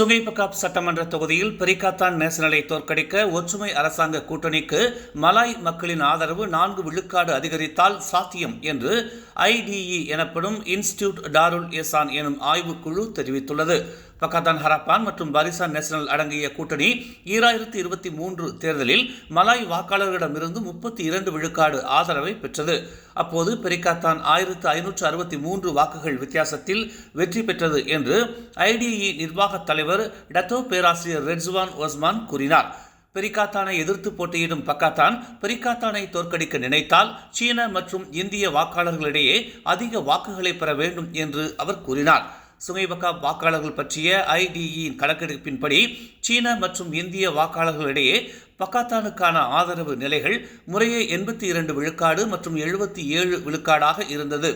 சுங்கைபகாப் சட்டமன்ற தொகுதியில் பெரிகாத்தான் நேசனலை தோற்கடிக்க ஒற்றுமை அரசாங்க கூட்டணிக்கு மலாய் மக்களின் ஆதரவு நான்கு விழுக்காடு அதிகரித்தால் சாத்தியம் என்று ஐடிஇ எனப்படும் இன்ஸ்டிடியூட் டாருல் எசான் எனும் ஆய்வுக்குழு தெரிவித்துள்ளது. பக்காத்தான் ஹராப்பான் மற்றும் பாரிசான் நேஷனல் அடங்கிய கூட்டணி ஈராயிரத்தி இருபத்தி மூன்று தேர்தலில் மலாய் வாக்காளர்களிடமிருந்து முப்பத்தி இரண்டு விழுக்காடு ஆதரவை பெற்றது. அப்போது பெரிகாத்தான் ஆயிரத்து ஐநூற்று அறுபத்தி மூன்று வாக்குகள் வித்தியாசத்தில் வெற்றி பெற்றது என்று ஐடிஇ நிர்வாகத் தலைவர் டத்தோ பேராசிரியர் ரெட்ஸ்வான் ஒஸ்மான் கூறினார். பெரிகாத்தானை எதிர்த்து போட்டியிடும் பக்காத்தான் பெரிகாத்தானை தோற்கடிக்க நினைத்தால் சீன மற்றும் இந்திய வாக்காளர்களிடையே அதிக வாக்குகளை பெற வேண்டும் என்று அவர் கூறினார். சுங்கைபக்கா வாக்காளர்கள் பற்றிய ஐடிஇயின் கணக்கெடுப்பின்படி சீன மற்றும் இந்திய வாக்காளர்களிடையே பக்காத்தானுக்கான ஆதரவு நிலைகள் முறையே எண்பத்தி இரண்டு விழுக்காடு மற்றும் எழுபத்தி ஏழு விழுக்காடாக இருந்தது.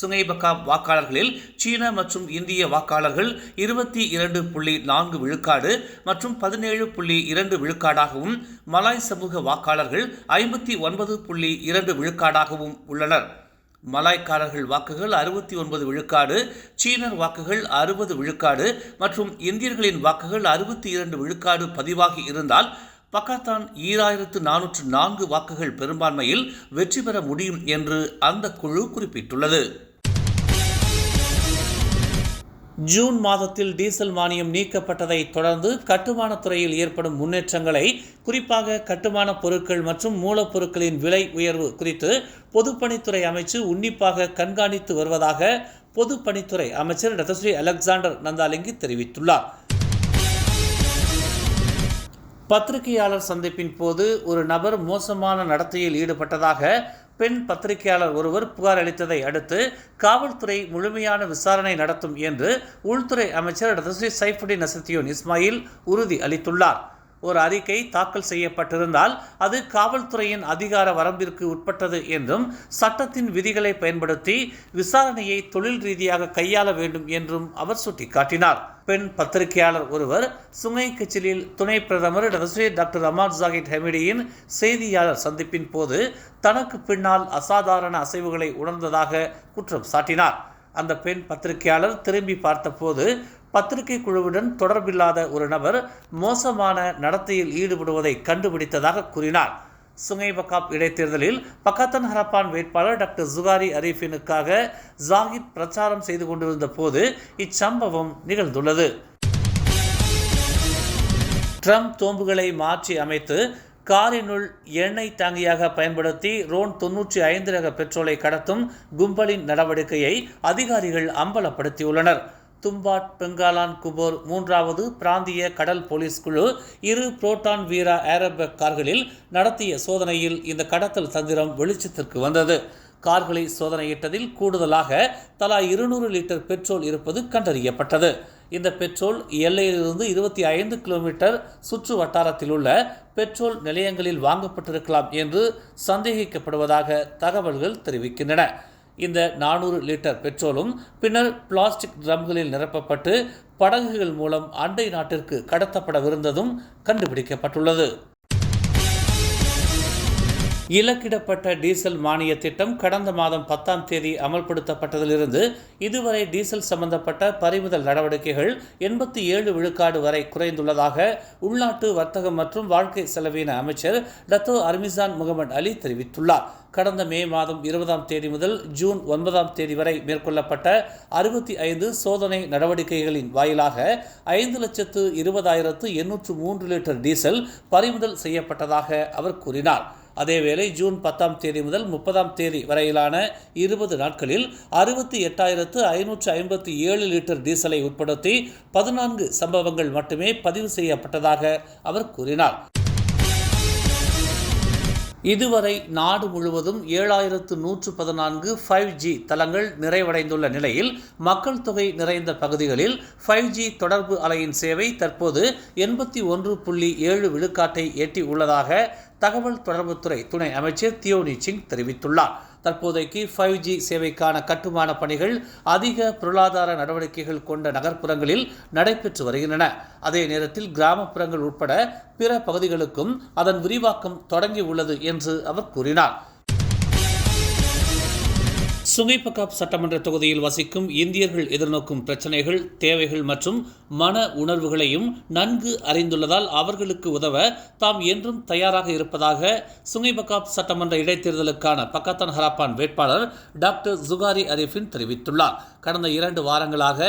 சுங்கைபக்கா வாக்காளர்களில் சீன மற்றும் இந்திய வாக்காளர்கள் இருபத்தி இரண்டு புள்ளி நான்கு விழுக்காடு மற்றும் பதினேழு புள்ளி இரண்டு விழுக்காடாகவும் மலாய் சமூக வாக்காளர்கள் ஐம்பத்தி ஒன்பது புள்ளி இரண்டு விழுக்காடாகவும் உள்ளனர். மலாய்க்காரர்கள் வாக்குகள் அறுபத்தி ஒன்பது விழுக்காடு சீனர் வாக்குகள் அறுபது விழுக்காடு மற்றும் இந்தியர்களின் வாக்குகள் அறுபத்தி இரண்டு விழுக்காடு பதிவாகி இருந்தால் பக்காத்தான் ஈராயிரத்து நானூற்று நான்கு வாக்குகள் பெரும்பான்மையில் வெற்றி பெற முடியும் என்று அந்த குழு குறிப்பிட்டுள்ளது. ஜூன் மாதத்தில் டீசல் மானியம் நீக்கப்பட்டதை தொடர்ந்து கட்டுமானத்துறையில் ஏற்படும் முன்னேற்றங்களை குறிப்பாக கட்டுமான பொருட்கள் மற்றும் மூலப்பொருட்களின் விலை உயர்வு குறித்து பொதுப்பணித்துறை அமைச்சு உன்னிப்பாக கண்காணித்து வருவதாக பொதுப்பணித்துறை அமைச்சர் ரத்தஸ்ரீ அலெக்சாண்டர் நந்தாலிங்கி தெரிவித்துள்ளார். பத்திரிகையாளர் சந்திப்பின் போது ஒரு நபர் மோசமான நடத்தையில் ஈடுபட்டதாக பெண் பத்திரிகையாளர் ஒருவர் புகார் அளித்ததை அடுத்து காவல்துறை முழுமையான விசாரணை நடத்தும் என்று உள்துறை அமைச்சர் ரதஸ்ரீ சைஃபுடின் நசத்தியோன் இஸ்மாயில் உறுதி அளித்துள்ளார். ஒரு அறிக்கை தாக்கல் செய்யப்பட்டிருந்தால் அது காவல்துறையின் அதிகார வரம்பிற்கு உட்பட்டது என்றும் சட்டத்தின் விதிகளை பயன்படுத்தி விசாரணையை தொழில் ரீதியாக கையாள வேண்டும் என்றும் அவர் சுட்டிக்காட்டினார். பெண் பத்திரிகையாளர் ஒருவர் சுங்கை கச்சிலில் துணை பிரதமர் டாக்டர் அமார் ஜாகித் ஹெமிடியின் செய்தியாளர் சந்திப்பின் போது தனக்கு பின்னால் அசாதாரண அசைவுகளை உணர்ந்ததாக குற்றம் சாட்டினார். அந்த பெண் பத்திரிகையாளர் திரும்பி பார்த்தபோது பத்திரிகை குழுவுடன் தொடர்பில்லாத ஒரு நபர் மோசமான நடத்தையில் ஈடுபடுவதை கண்டுபிடித்ததாக கூறினார். சுங்கை பக்காப் இடைத்தேர்தலில் பக்காத்தன் ஹரப்பான் வேட்பாளர் டாக்டர் ஜுகாரி அரீஃபினுக்காக ஜாகித் பிரச்சாரம் செய்து கொண்டிருந்த போது இச்சம்பவம் நிகழ்ந்துள்ளது. ட்ரம்ப் தோம்புகளை மாற்றி அமைத்து காரினுள் எண்ணெய் தாங்கியாக பயன்படுத்தி ரோன் தொன்னூற்றி ஐந்து ரக பெட்ரோலை கடத்தும் கும்பலின் நடவடிக்கையை அதிகாரிகள் அம்பலப்படுத்தியுள்ளனர். தும்பாட் பெங்காலான் குபோர் மூன்றாவது பிராந்திய கடல் போலீஸ் குழு இரு புரோட்டான் வீரா ஏரோபேக் கார்களில் நடத்திய சோதனையில் இந்த கடத்தல் தந்திரம் வெளிச்சத்திற்கு வந்தது. கார்களை சோதனையிட்டதில் கூடுதலாக தலா இருநூறு லிட்டர் பெட்ரோல் இருப்பது கண்டறியப்பட்டது. இந்த பெட்ரோல் எல்லையிலிருந்து இருபத்தி ஐந்து கிலோமீட்டர் சுற்று வட்டாரத்தில் உள்ள பெட்ரோல் நிலையங்களில் வாங்கப்பட்டிருக்கலாம் என்று சந்தேகிக்கப்படுவதாக தகவல்கள் தெரிவிக்கின்றன. இந்த நானூறு லிட்டர் பெட்ரோலும் பின்னர் பிளாஸ்டிக் ட்ரம்களில் நிரப்பப்பட்டு படகுகள் மூலம் அண்டை நாட்டிற்கு கடத்தப்படவிருந்ததும் கண்டுபிடிக்கப்பட்டுள்ளது. இலக்கிடப்பட்ட டீசல் மானிய திட்டம் கடந்த மாதம் பத்தாம் தேதி அமல்படுத்தப்பட்டதிலிருந்து இதுவரை டீசல் சம்பந்தப்பட்ட பறிமுதல் நடவடிக்கைகள் எண்பத்தி ஏழு விழுக்காடு வரை குறைந்துள்ளதாக உள்நாட்டு வர்த்தகம் மற்றும் வாழ்க்கை செலவின அமைச்சர் டத்தோ அர்மிசான் முகமது அலி தெரிவித்துள்ளார். கடந்த மே மாதம் இருபதாம் தேதி முதல் ஜூன் ஒன்பதாம் தேதி வரை மேற்கொள்ளப்பட்ட அறுபத்தி ஐந்து சோதனை நடவடிக்கைகளின் வாயிலாக ஐந்து லட்சத்து இருபதாயிரத்து எண்ணூற்று மூன்று லிட்டர் டீசல் பறிமுதல் செய்யப்பட்டதாக அவர் கூறினார். அதேவேளை ஜூன் பத்தாம் தேதி முதல் முப்பதாம் தேதி வரையிலான இருபது நாட்களில் அறுபத்தி எட்டாயிரத்து ஐநூற்று ஐம்பத்தி ஏழு லிட்டர் டீசலை உட்படுத்தி பதினான்கு சம்பவங்கள் மட்டுமே பதிவு செய்யப்பட்டதாக அவர் கூறினார். இதுவரை நாடு முழுவதும் ஏழாயிரத்து நூற்று பதினான்கு ஃபைவ் ஜி தளங்கள் நிறைவடைந்துள்ள நிலையில் மக்கள் தொகை நிறைந்த பகுதிகளில் ஃபைவ் ஜி தொடர்பு அலையின் சேவை தற்போது எண்பத்தி ஒன்று புள்ளி ஏழு விழுக்காட்டை எட்டி உள்ளதாக தகவல் தொடர்புத்துறை துணை அமைச்சர் தியோனி சிங் தெரிவித்துள்ளார். தற்போதைக்கு ஃபைவ் ஜி சேவைக்கான கட்டுமான பணிகள் அதிக பொருளாதார நடவடிக்கைகள் கொண்ட நகர்ப்புறங்களில் நடைபெற்று வருகின்றன. அதே நேரத்தில் கிராமப்புறங்கள் உட்பட பிற பகுதிகளுக்கும் அதன் விரிவாக்கம் தொடங்கி உள்ளது என்று அவர் கூறினார். சுங்கைப்பக்காப் சட்டமன்ற தொகுதியில் வசிக்கும் இந்தியர்கள் எதிர்நோக்கும் பிரச்சனைகள் தேவைகள் மற்றும் மன உணர்வுகளையும் நன்கு அறிந்துள்ளதால் அவர்களுக்கு உதவ தாம் என்றும் தயாராக இருப்பதாக சுங்கைபகாப் சட்டமன்ற இடைத்தேர்தலுக்கான பக்கத்தான் ஹராப்பான் வேட்பாளர் டாக்டர் ஜுகாரி அரிஃபின் தெரிவித்துள்ளார். கடந்த இரண்டு வாரங்களாக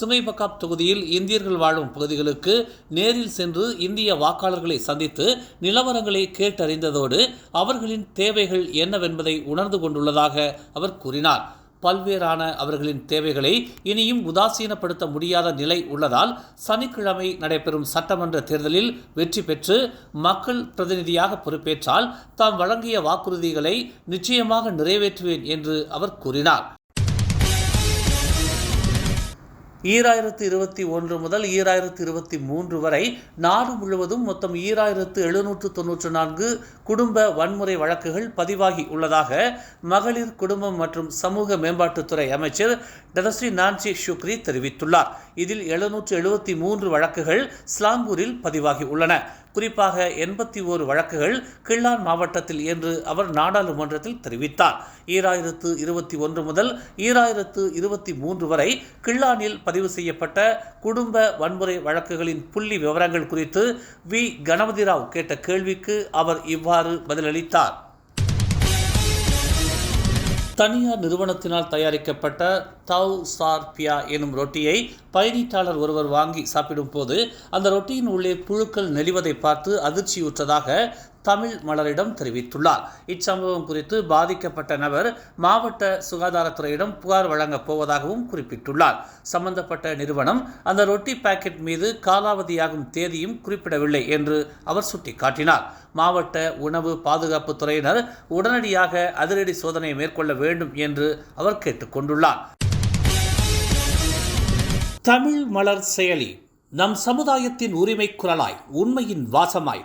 சுங்கைபகாப் தொகுதியில் இந்தியர்கள் வாழும் பகுதிகளுக்கு நேரில் சென்று இந்திய வாக்காளர்களை சந்தித்து நிலவரங்களை கேட்டறிந்ததோடு அவர்களின் தேவைகள் என்னவென்பதை உணர்ந்து கொண்டுள்ளதாக அவர் கூறினார். பல்வேறான அவர்களின் தேவைகளை இனியும் உதாசீனப்படுத்த முடியாத நிலை உள்ளதால் சனிக்கிழமை நடைபெறும் சட்டமன்ற தேர்தலில் வெற்றி பெற்று மக்கள் பிரதிநிதியாக பொறுப்பேற்றால் தாம் வழங்கிய வாக்குறுதிகளை நிச்சயமாக நிறைவேற்றுவேன் என்று அவர் கூறினார். ஈராயிரத்து இருபத்தி ஒன்று முதல் ஈராயிரத்து இருபத்தி மூன்று வரை நாடு முழுவதும் மொத்தம் ஈராயிரத்து எழுநூற்று தொன்னூற்று நான்கு குடும்ப வன்முறை வழக்குகள் பதிவாகி உள்ளதாக மகளிர் குடும்பம் மற்றும் சமூக மேம்பாட்டுத்துறை அமைச்சர் டெரஸ்ரீ நான்சி ஷுக்ரி தெரிவித்துள்ளார். இதில் எழுநூற்று எழுபத்தி மூன்று வழக்குகள் ஸ்லாங்கூரில் பதிவாகி உள்ளன. குறிப்பாக எண்பத்தி ஓரு வழக்குகள் கிள்ளான் மாவட்டத்தில் என்று அவர் நாடாளுமன்றத்தில் தெரிவித்தார். ஈராயிரத்து இருபத்தி ஒன்று முதல் ஈராயிரத்து இருபத்தி மூன்று வரை கிள்ளானில் பதிவு செய்யப்பட்ட குடும்ப வன்முறை வழக்குகளின் புள்ளி விவரங்கள் குறித்து வி. கணபதி ராவ் கேட்ட கேள்விக்கு அவர் இவ்வாறு பதிலளித்தார். தனியார் நிறுவனத்தினால் தயாரிக்கப்பட்ட தவ் சார்பியா எனும் ரொட்டியை பயணீட்டாளர் ஒருவர் வாங்கி சாப்பிடும்போது அந்த ரொட்டியின் உள்ளே புழுக்கள் நெளிவதை பார்த்து அதிர்ச்சியுற்றதாக தமிழ் மலரிடம் தெரிவித்துள்ளார். இச்சம்பவம் குறித்து பாதிக்கப்பட்ட நபர் மாவட்ட சுகாதாரத்துறையிடம் புகார் வழங்கப் போவதாகவும் குறிப்பிட்டுள்ளார். சம்பந்தப்பட்ட நிறுவனம் அந்த ரொட்டி பாக்கெட் மீது காலாவதியாகும் தேதியும் குறிப்பிடவில்லை என்று அவர் சுட்டிக்காட்டினார். மாவட்ட உணவு பாதுகாப்பு துறையினர் உடனடியாக அதிரடி சோதனை மேற்கொள்ள வேண்டும் என்று அவர் கேட்டுக்கொண்டுள்ளார். தமிழ் மலர் செயலி நம் சமுதாயத்தின் உரிமை குரலாய் உண்மையின் வாசமாய்